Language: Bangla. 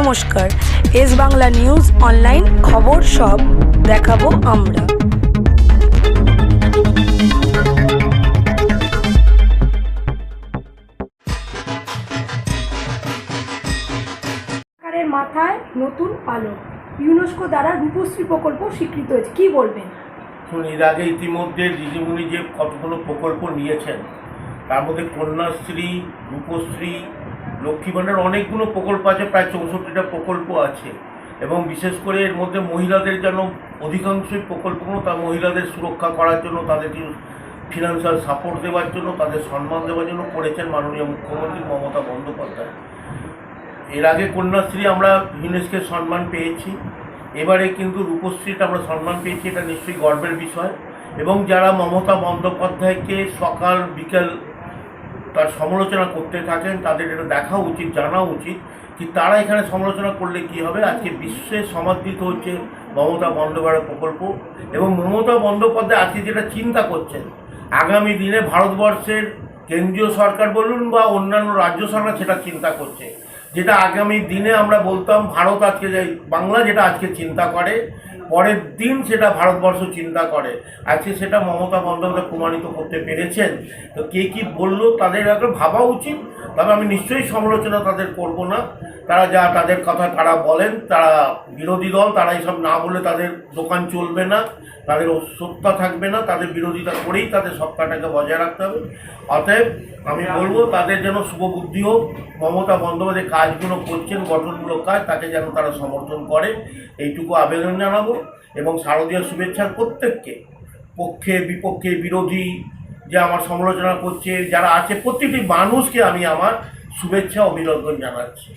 নমস্কার। এস বাংলা নিউজ অনলাইন খবর সব দেখাবো আমরা। মাথায় নতুন আলো। ইউনেস্কো দ্বারা রূপশ্রী প্রকল্প স্বীকৃত হয়েছে। কি বলবেন? শুনুন এর আগে ইতিমধ্যে দিদিমণি যে কতগুলো প্রকল্প নিয়েছেন তার মধ্যে কন্যাশ্রী রূপশ্রী লক্ষ্মী ভাণ্ডার অনেকগুলো প্রকল্প আছে, প্রায় চৌষট্টিটা প্রকল্প আছে। এবং বিশেষ করে এর মধ্যে মহিলাদের যেন অধিকাংশই প্রকল্পগুলো তার মহিলাদের সুরক্ষা করার জন্য তাদেরকে ফিনান্সিয়াল সাপোর্ট দেওয়ার জন্য, তাদের সম্মান দেওয়ার জন্য করেছেন মাননীয় মুখ্যমন্ত্রী মমতা বন্দ্যোপাধ্যায়। এর আগে কন্যাশ্রী আমরা ইউনেস্কের সম্মান পেয়েছি। এবারে কিন্তু রূপশ্রীটা আমরা সম্মান পেয়েছি, এটা নিশ্চয়ই গর্বের বিষয়। এবং যারা মমতা বন্দ্যোপাধ্যায়কে সকাল, বিকেল তার সমালোচনা করতে থাকেন, তাদের এটা দেখা উচিত, জানা উচিত কি তারা এখানে সমালোচনা করলে কি হবে? আজকে বিশ্বে সমাদৃত হচ্ছে মমতা বন্দ্যোপাধ্যায় প্রকল্প এবং মমতা বন্দ্যোপাধ্যায় আজকে যেটা চিন্তা করছেন, আগামী দিনে ভারতবর্ষের কেন্দ্রীয় সরকার বলুন বা অন্যান্য রাজ্য সরকার সেটা চিন্তা করছে। যেটা আগামী দিনে আমরা বলতাম, ভারত আজকে বাংলা যেটা আজকে চিন্তা করে পরের দিন সেটা ভারতবর্ষ চিন্তা করে। আজকে সেটা মমতা বন্দ্যোপাধ্যায় প্রমাণিত করতে পেরেছেন। তো কে কি বলল তাদের একটা ভাবা উচিত। তবে আমি নিশ্চয়ই সমালোচনা তাদের করব না। তারা যা তাদের কথা তারা বলেন, তারা বিরোধী দল, তারা এইসব না বলে তাদের দোকান চলবে না, তাদের সত্তা থাকবে না, তাদের বিরোধিতা করেই তাদের সত্তাটাকে বজায় রাখতে হবে। অতএব আমি বলব, তাদের যেন শুভবুদ্ধি হোক, মমতা বন্দ্যোপাধ্যায় কাজগুলো করছেন, গঠনমূলক কাজ, তাকে যেন তারা সমর্থন করে। এইটুকু আবেদন জানাব। এবং শারদীয় শুভেচ্ছার প্রত্যেককে। পক্ষে, বিপক্ষে, বিরোধী যে আমার সমালোচনা করছে, যারা আছে, প্রত্যেকটি মানুষকে আমি আমার শুভেচ্ছা, অভিনন্দন জানাচ্ছি।